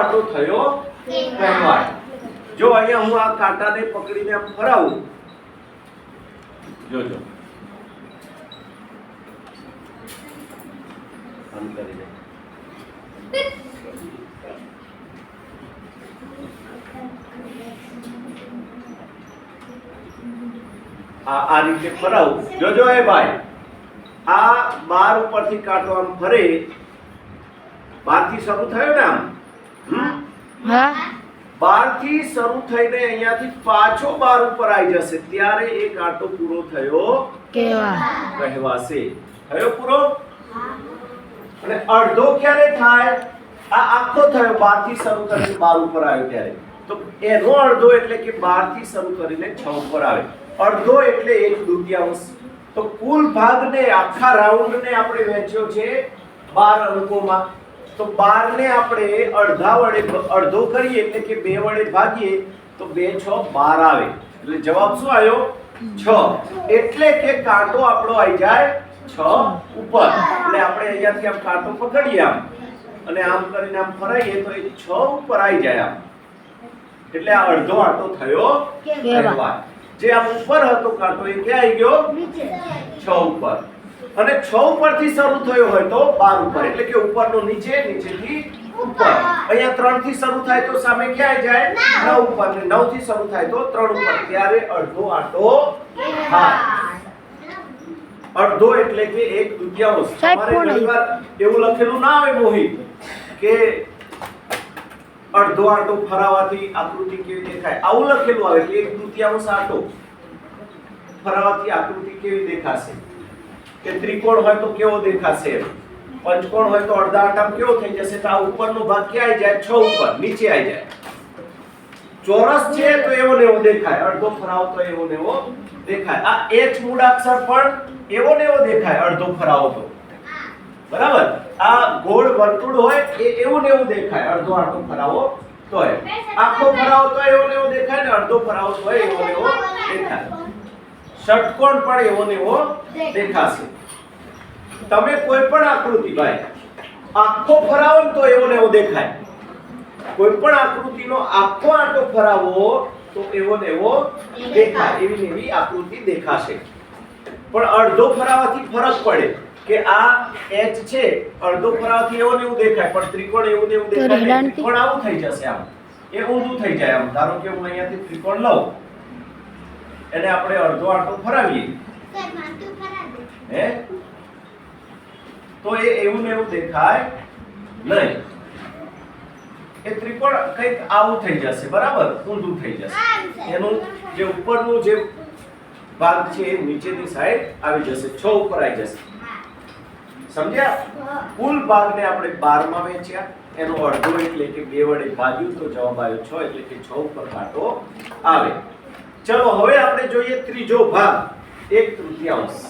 આટો થયો કહેવાય. જો અહીંયા હું આ કાંટાને પકડીને ફરાવું. જોજો. આ આ રીતે ફરાવું. જોજો એ ભાઈ. આ બાર ઉપરથી કાંટો આમ ફરે. બારથી શરૂ થયો ને આમ? હા? બારથી શરૂ થઈને અહીંયાથી પાછો બાર ઉપર આવી જશે. ત્યારે એ કાંટો પૂરો થયો. કેવા? કહેવાશે થયો પૂરો? અને અડધો ક્યારે થાય? આ આખો થયો બારથી શરૂ કરીને બાર ઉપર આવ્યો ત્યારે. તો એનો અડધો એટલે કે બારથી શરૂ કરીને છ ઉપર આવે. અડધો એટલે એક દુત્યાંશ. તો કુલ ભાગને આખા રાઉન્ડને આપણે વહેંચ્યો છે બાર અંકોમાં. તો બાર ને આપણે અડધા વડે અડધો કરીએ એટલે કે બે વડે ભાગીએ તો બે છ બાર આવે. એટલે જવાબ શું આવ્યો? છ. એટલે કે કાંટો આપણો આવી જાય છ ઉપર. એટલે આપણે અહીંયાથી આમ કાંટો પકડીએ આમ. અને આમ કરીને આમ ફરાઈએ તો એ છ ઉપર આવી જાય આમ. એટલે આ અડધો આંટો થયો કહેવાય જે આમ ઉપર હતો કાંટો એ ક્યાં આવી ગયો? છ ઉપર. અને છ ઉપરથી શરૂ થયો હોય તો બાર ઉપર એટલે કે ઉપરનો નીચે નીચેથી ઉપર. અહીંયા ત્રણથી શરૂ થાય તો સામે ક્યાં જાય? નવ. ઉપર. ને નવથી શરૂ થાય તો ત્રણ ઉપર. ત્યારે અડધો આટો થાય અડધો એટલે કે એક દુત્યાંશ તમારે ઘણીવાર એવું લખેલું ના આવે મોહિત કે અડધો આટો ફરાવાથી આકૃતિ કેવી દેખાય? આવું લખેલું આવે કે એક દુત્યાંશ આટો ફરાવાથી આકૃતિ કેવી દેખાશે? કે ત્રિકોણ હોય તો કેવો દેખાશે? પંચકોણ હોય તો અડધા કેવો થઈ જશે? તો આ ઉપરનો ભાગ ક્યાં આવી જાય? છ ઉપર, નીચે આવી જાય. ચોરસ છે તો એવો ને એવો દેખાય. અડધો ફરાવો તો એવો ને એવો દેખાય. આ એચ મૂળાક્ષર પણ એવો ને એવો દેખાય, અડધો ફરાવ તો. બરાબર? આ ગોળ વર્તુળ હોય એ એવું ને એવું દેખાય, અડધો આટો ફરાવો તોય. આખો ફરાવો તો એવો ને એવો દેખાય ને અડધો ફરાવો તો એવો ને એવો દેખાય. ષટકોણ પણ એવો ને એવો દેખાશે. તમે કોઈ પણ આકૃતિ ભાઈ આખો ફરાવો તો એવો ને એવો દેખાય. કોઈ પણ આકૃતિનો આખો આંટો ફરાવો તો એવો ને એવો દેખાય. એવી ને એવી આકૃતિ દેખાશે. પણ અડધો ફરાવાથી ફરક પડે કે આ એચ છે અડધો ફરાવાથી એવો ને એવું દેખાય પણ ત્રિકોણ એવું ને એવું દેખાય. ત્રિકોણ આવું થઈ જશે આમ. એ ઊંધું થઈ જાય આમ. ધારો કે હું અહીંયાથી ત્રિકોણ લઉં. એને આપણે અડધો આંટો ફરાવીએ. હે? તો એ એવું ને એવું દેખાય નહીં. એ ત્રિકોણ કંઈક આવું થઈ જશે બરાબર? ઊંધું થઈ જશે. એનું જે ઉપરનું જે ભાગ છે એ નીચેની સાઈડ આવી જશે છ ઉપર આવી જશે. સમજ્યા? કુલ ભાગને આપણે 12 માં વહેંચ્યા. એનો અડધો એટલે કે બે વડે ભાગ્યું તો જવાબ આવ્યો 6 એટલે કે 6 ઉપર કાટો આવે. ચલો હવે આપણે જોઈએ ત્રીજો ભાગ. એક તૃતીયાંશ.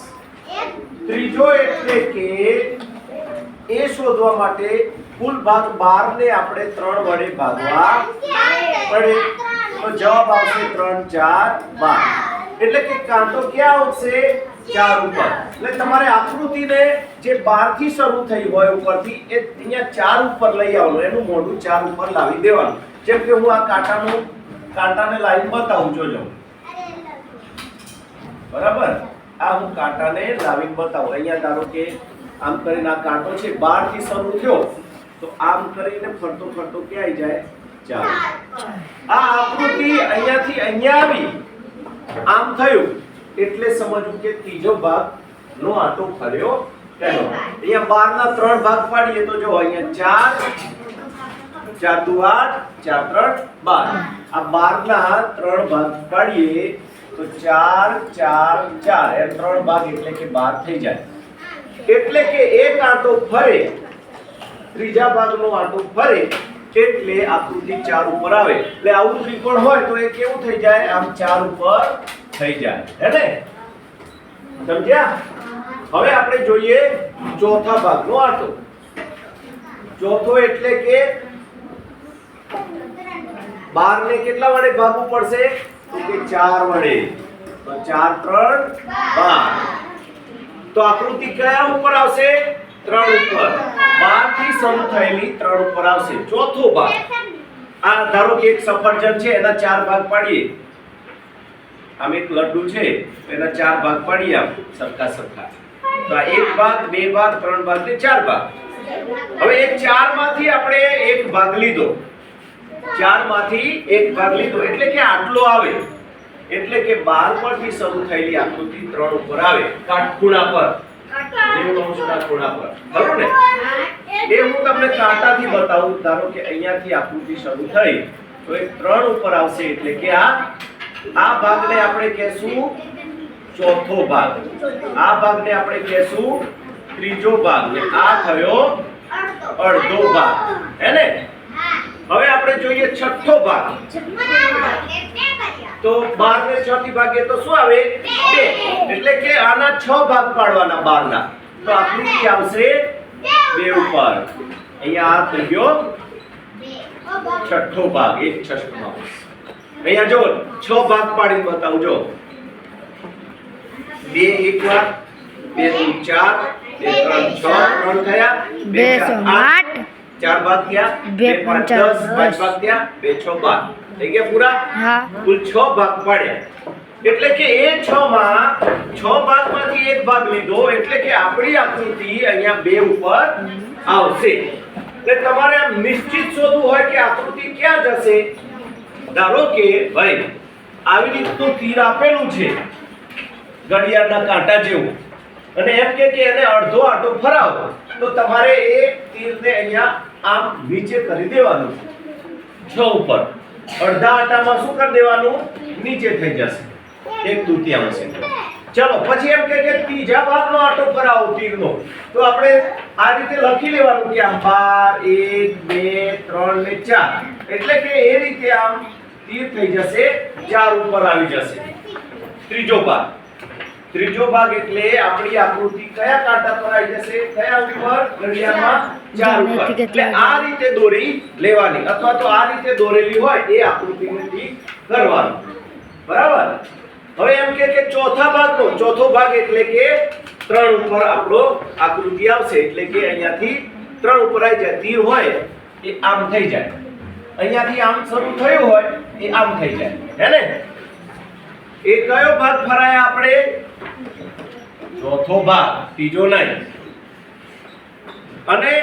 ત્રીજો એટલે કે એ શોધવા માટે કુલ ભાગ 12 ને આપણે 3 વડે ભાગવા પડે. તો જવાબ આવશે 3 4 12 એટલે કે કાંટો ક્યાં આવશે 4 ઉપર. એટલે તમારે આકૃતિને જે 12 થી શરૂ થઈ હોય ઉપરથી એ અહીંયા 4 ઉપર લઈ આવવાનું એનું મોઢું 4 ઉપર લાવી દેવાનું. જેમ કે હું આ કાંટાનું કાંટાને લાઈન બતાવું જોજો. બરાબર? આ હું કાંટાને લાવીને બતાવું. અહીંયા ધારો કે આમ કરીને આ કાંટો છે 12 થી શરૂ થયો. તો આમ કરીને ફરતો ફરતો ક્યાંય જાય? ચાર. આ આકૃતિ અહીંયાથી અહીંયા આવી. આમ થયું. એટલે સમજવું કે ત્રીજો ભાગ નો આટો ફર્યો કહેવાય અહીંયા બાર ના ત્રણ ભાગ પાડીએ તો જો અહીંયા ચાર ચાર દુ આઠ, ચાર ત્રણ, બાર. આ બાર ના ત્રણ ભાગ પાડીએ તો ચાર ચાર ચાર. એમ ત્રણ ભાગ એટલે કે બાર થઈ જાય. એટલે કે એક આંટો ફરે, ત્રીજા ભાગનો આંટો ફરે, એટલે આકૃતિ ચાર ઉપર આવે. એટલે આવું ત્રિકોણ હોય તો એ કેવું થઈ જાય? આમ ચાર ઉપર થઈ જાય. હે ને? સમજ્યા? હવે આપણે જોઈએ ચોથા ભાગનો આંટો. ચોથો એટલે કે બાર ને કેટલા વડે ભાગવું પડશે? કે ચાર વડે. તો ચાર, ત્રણ, બાર. તો આકૃતિ કયા ઉપર આવશે? ત્રણ ઉપર. બારથી શરૂ થયેલી ત્રણ ઉપર આવશે. ચોથો ભાગ. આ ધારો કે એક સફરજન છે, એના ચાર ભાગ પાડીએ. આમ એક લડ્ડુ છે એના ચાર ભાગ પાડીએ આમ, સરખા સરખા. તો આ એક ભાગ, બે ભાગ, ત્રણ ભાગ ને ચાર ભાગ. હવે એ ચારમાંથી આપણે એક ભાગ લીધો. ચારમાંથી એક ભાગ લીધો. એટલે કે આટલો આવે. એટલે કે બાર પરથી શરૂ થયેલી આકૃતિ ત્રણ ઉપર આવે. કાટખૂણા પર. ખૂણા પર. ખરું ને? એ હું તમને કાંટાથી બતાવું. ધારો કે અહીંયાથી આકૃતિ શરૂ થઈ, તો એ ત્રણ ઉપર આવશે. એટલે કે આ આ ભાગને આપણે કહેશું ચોથો ભાગ. આ ભાગને આપણે કહેશું ત્રીજો ભાગ. ને આ થયો અડધો ભાગ. હે ને? હવે આપણે જોઈએ છઠ્ઠો ભાગ. તો 12 ને 6 થી ભાગીએ તો શું આવે? 2 એટલે કે આના 6 ભાગ પાડવાના 12 ના તો આકૃતિ આવશે 2 ઉપર. અહીંયા આ થઈ ગયો છઠ્ઠો ભાગ એક છઠ્ઠાંશ અહીંયા જો 6 ભાગ પાડીને બતાવજો બે એક વાર બે દુ ચાર બે ત્રણ છ ત્રણ થયા બે ચાર સો આઠ. ચાર ભાગ થયા બે પાંચ દસ પાંચ ભાગ થયા બે છ બાર થઈ ગયા પૂરા? હા. કુલ છ ભાગ પાડ્યા. એટલે કે એ છ માં છ ભાગમાંથી એક ભાગ લીધો એટલે કે આપણી આકૃતિ અહીંયા બે ઉપર આવશે. એટલે તમારે આમ નિશ્ચિત શોધવું હોય કે આકૃતિ ક્યાં જશે? ધારો કે ભાઈ આવી રીતનું તીર આપેલું છે. ઘડિયાળના કાંટા જેવું. અને એમ કે કે એને અડધો આટો ફરાવો, તો તમારે એ તીરને અહીંયા આમ નીચે કરી દેવાનું. છ ઉપર. અડધા આટામાં શું કરી દેવાનું? નીચે થઈ જશે. એક તૃતીયાંશ. ચલો, પછી એમ કે ત્રીજા ભાગનો આટો ફરાવો તીરનો. તો આપણે આ રીતે લખી લેવાનું કે આમ બાર, એક, બે, ત્રણ ને ચાર. એટલે કે એ રીતે આમ તીર થઈ જશે, ચાર ઉપર આવી જશે. ત્રીજો ભાગ. ત્રીજો ભાગ એટલે આપણી આકૃતિ કયા કાંટા પર આવી જશે? કયા ઉપર? ઘડિયાળમાં ચાર ઉપર. એટલે આ રીતે દોરી લેવાની. અથવા તો આ રીતે દોરેલી હોય એ આકૃતિને ઠીક કરવાનું. બરાબર? હવે એમ કે કે ચોથા ભાગનો ચોથો ભાગ એટલે કે ત્રણ ઉપર આપણો આકૃતિ આવશે. એટલે કે અહીંયાથી ત્રણ ઉપર આવી જાય. તીર હોય એ આમ થઈ જાય. અહીંયાથી આમ શરૂ થયું હોય એ આમ થઈ જાય. હે ને? એ કયો ભાગ ફરાય આપણે? ચોથો ભાગ ત્રીજો નહીં. અને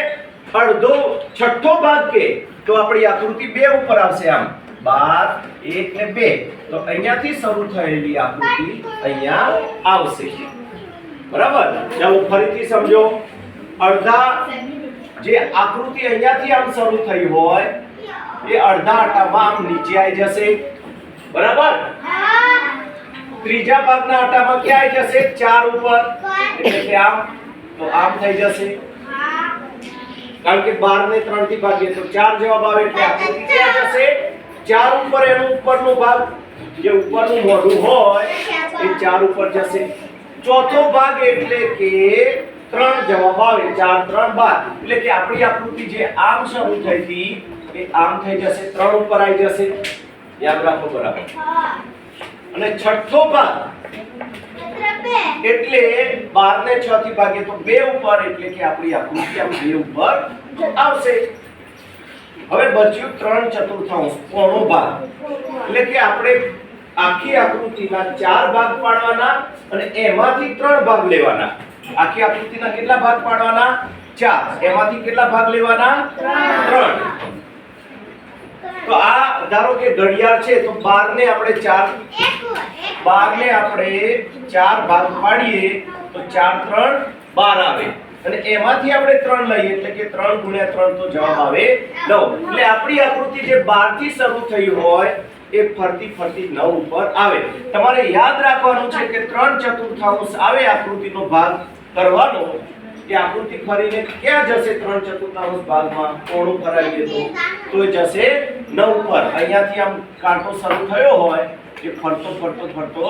અડધો છઠ્ઠો ભાગ કે? તો આપણી આકૃતિ બે ઉપર આવશે આમ. બાર એક ને બે. તો અહીંયાથી શરૂ થયેલી આકૃતિ અહીંયા આવશે. બરાબર? ચાલો ફરીથી સમજો. અડધા જે આકૃતિ અહીંયાથી આમ શરૂ થઈ હોય એ અડધા આટામાં આમ નીચે આવી જશે. બરાબર? ત્રીજા ભાગના આટામાં ક્યાં આવી જશે? ચાર ઉપર. એટલે કે આમ તો આમ થઈ જશે. કારણ કે બાર ને ત્રણથી ભાગીએ તો ચાર જવાબ આવે એટલે આકૃતિ ક્યાં જશે. ચાર ઉપર એનો ઉપરનો ભાગ જે ઉપરનું મોઢું હોય એ ચાર ઉપર જશે. ચોથો ભાગ એટલે કે ત્રણ જવાબ આવે. 4 3 12 એટલે કે આપણી આકૃતિ જે આમ શરૂ થઈ હતી એ આમ થઈ જશે ત્રણ ઉપર આવી જશે. યાદ રાખો બરાબર. અને છઠ્ઠો ભાગ. એટલે બાર ને છ થી ભાગે તો બે ઉપર એટલે કે આપણી આકૃતિ આમ બે ઉપર આવશે. હવે બચ્યું ત્રણ ચતુર્થાંશ પોણો ભાગ. એટલે કે આપણે આખી આકૃતિના ચાર ભાગ પાડવાના અને એમાંથી ત્રણ ભાગ લેવાના. આખી આકૃતિના કેટલા ભાગ પાડવાના? ચાર. એમાંથી કેટલા ભાગ લેવાના? ત્રણ. તો આ ધારો કે ઘડિયાળ છે, તો 12 ને આપણે ચાર બાર ને આપણે 4 ભાગ પાડીએ, તો ચાર ત્રણ બાર આવે. અને એમાંથી આપણે ત્રણ લઈએ, એટલે કે ત્રણ ગુણ્યા ત્રણ તો જવાબ આવે નવ. એટલે આપણી આકૃતિ જે બારથી શરૂ થઈ હોય, એ ફરતી ફરતી નવ ઉપર આવે. તમારે યાદ રાખવાનું છે કે ત્રણ ચતુર્થાંશ આવે આકૃતિનો ભાગ કરવાનો. કે આકૃતિ ફરીને ક્યાં જશે ત્રણ ચતુર્થાંશ ભાગમાં? કોણ ઉપર આવીએ તો તો એ જશે નવ ઉપર. અહીંયાથી આમ કાંટો શરૂ થયો હોય એ ફરતો ફરતો ફરતો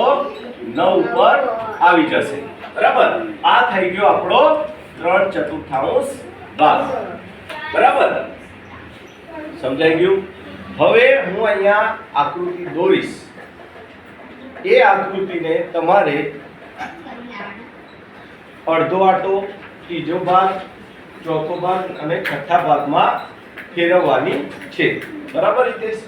નવ ઉપર આવી જશે. બરાબર? આ થઈ ગયો આપણો ત્રણ ચતુર્થાંશ ભાગ. બરાબર? સમજાઈ ગયું? હવે હું અહીંયા આકૃતિ દોરીશ. એ આકૃતિને તમારે અડધો આટો ત્રીજો ભાગ ચોથો ભાગ અને છઠ્ઠા ભાગમાં ફેરવવાની છે. બરાબર હિતેશ?